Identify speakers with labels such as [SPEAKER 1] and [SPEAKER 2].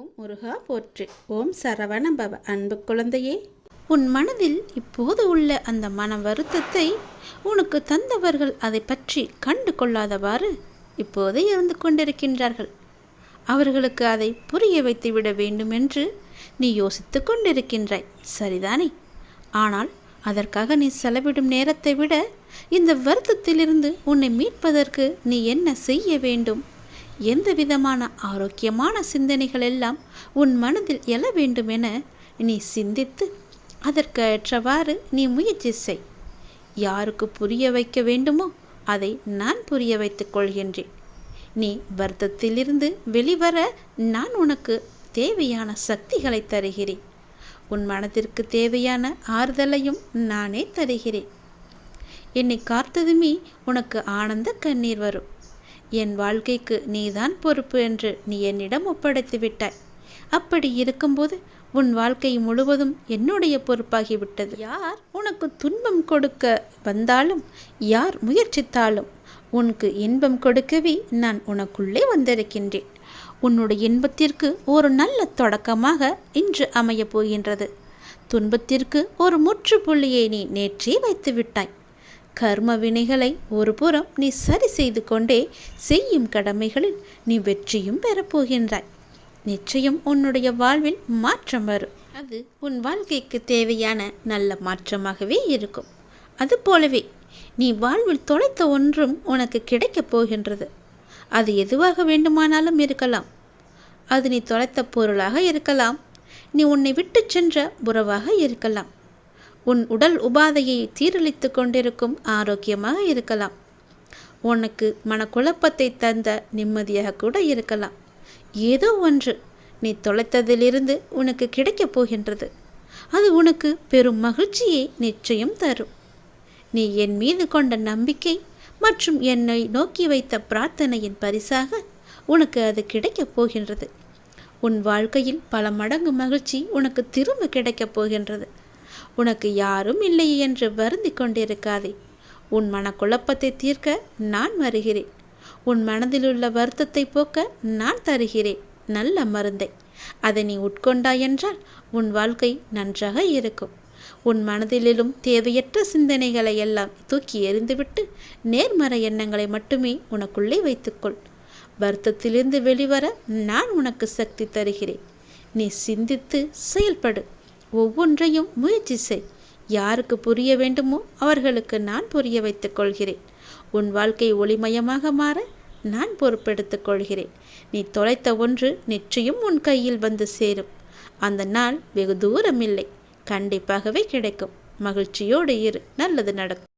[SPEAKER 1] ஓம் முருகா போற்று. ஓம் சரவணபவ அன்பு குழந்தையே உன் மனதில் இப்போது உள்ள அந்த மன வருத்தத்தை உனக்கு தந்தவர்கள் அதை பற்றி கண்டு கொள்ளாதவாறு இப்போதே இருந்து கொண்டிருக்கின்றார்கள். அவர்களுக்கு அதை புரிய வைத்து விட வேண்டும் என்று நீ யோசித்து கொண்டிருக்கின்றாய். சரிதானே? ஆனால் அதற்காக நீ செலவிடும் நேரத்தை விட இந்த வருத்தத்திலிருந்து உன்னை மீட்பதற்கு நீ என்ன செய்ய வேண்டும்? எந்த விதமான ஆரோக்கியமான சிந்தனைகள் எல்லாம் உன் மனதில் எழ வேண்டுமென நீ சிந்தித்து அதற்கு ஏற்றவாறு நீ முயற்சி செய். யாருக்கு புரிய வைக்க வேண்டுமோ அதை நான் புரிய வைத்துக் கொள்கின்றேன். நீ வருத்தத்திலிருந்து வெளிவர நான் உனக்கு தேவையான சக்திகளை தருகிறேன். உன் மனதிற்கு தேவையான ஆறுதலையும் நானே தருகிறேன். என்னை காத்ததுமே உனக்கு ஆனந்த கண்ணீர் வரும். என் வாழ்க்கைக்கு நீதான் பொறுப்பு என்று நீ என்னிடம் ஒப்படைத்து விட்டாய் அப்படி இருக்கும்போது உன் வாழ்க்கை முழுவதும் என்னுடைய பொறுப்பாகிவிட்டது. யார் உனக்கு துன்பம் கொடுக்க வந்தாலும் யார் முயற்சித்தாலும் உனக்கு இன்பம் கொடுக்கவே நான் உனக்குள்ளே வந்திருக்கின்றேன். உன்னுடைய இன்பத்திற்கு ஒரு நல்ல தொடக்கமாக இன்று அமையப் போகின்றது. துன்பத்திற்கு ஒரு முற்றுப்புள்ளியை நீ நேற்றே வைத்து விட்டாய் கர்ம வினைகளை ஒரு புறம் நீ சரி செய்து கொண்டே செய்யும் கடமைகளில் நீ வெற்றியும் பெறப்போகின்றாய் நிச்சயம் உன்னுடைய வாழ்வில் மாற்றம் வரும். அது உன் வாழ்க்கைக்கு தேவையான நல்ல மாற்றமாகவே இருக்கும். அது போலவே நீ வாழ்வில் தொலைத்த ஒன்றும் உனக்கு கிடைக்கப் போகின்றது. அது எதுவாக வேண்டுமானாலும் இருக்கலாம். அது நீ தொலைத்த பொருளாக இருக்கலாம். நீ உன்னை விட்டு சென்ற உறவாக இருக்கலாம். உன் உடல் உபாதையை சீரழித்து கொண்டிருக்கும் ஆரோக்கியமாக இருக்கலாம். உனக்கு மனக்குழப்பத்தை தந்த நிம்மதியாக கூட இருக்கலாம். ஏதோ ஒன்று நீ தொலைத்ததிலிருந்து உனக்கு கிடைக்கப் போகின்றது. அது உனக்கு பெரும் மகிழ்ச்சியை நிச்சயம் தரும். நீ என் மீது கொண்ட நம்பிக்கை மற்றும் என்னை நோக்கி வைத்த பிரார்த்தனையின் பரிசாக உனக்கு அது கிடைக்கப் போகின்றது. உன் வாழ்க்கையில் பல மடங்கு மகிழ்ச்சி உனக்கு திரும்ப கிடைக்கப் போகின்றது. உனக்கு யாரும் இல்லை என்று வருந்தி கொண்டிருக்காதே. உன் மனக்குழப்பத்தை தீர்க்க நான் வருகிறேன். உன் மனதிலுள்ள வருத்தத்தை போக்க நான் தருகிறேன். நல்ல மருந்தை. அதை நீ உட்கொண்டாய் என்றால் உன் வாழ்க்கை நன்றாக இருக்கும். உன் மனதிலும் தேவையற்ற சிந்தனைகளை எல்லாம் தூக்கி எறிந்துவிட்டு நேர்மறை எண்ணங்களை மட்டுமே உனக்குள்ளே வைத்துக்கொள். வருத்தத்திலிருந்து வெளிவர நான் உனக்கு சக்தி தருகிறேன். நீ சிந்தித்து செயல்படு. ஒவ்வொன்றையும் முயற்சி செய். யாருக்கு புரிய வேண்டுமோ அவர்களுக்கு நான் புரிய வைத்துக் கொள்கிறேன். உன் வாழ்க்கை ஒளிமயமாக மாற நான் பொறுப்பெடுத்துக் கொள்கிறேன். நீ தொலைத்த ஒன்று நிச்சயம் உன் கையில் வந்து சேரும். அந்த நாள் வெகு தூரம் இல்லை கண்டிப்பாகவே கிடைக்கும். மகிழ்ச்சியோடு இரு. நல்லது நடக்கும்.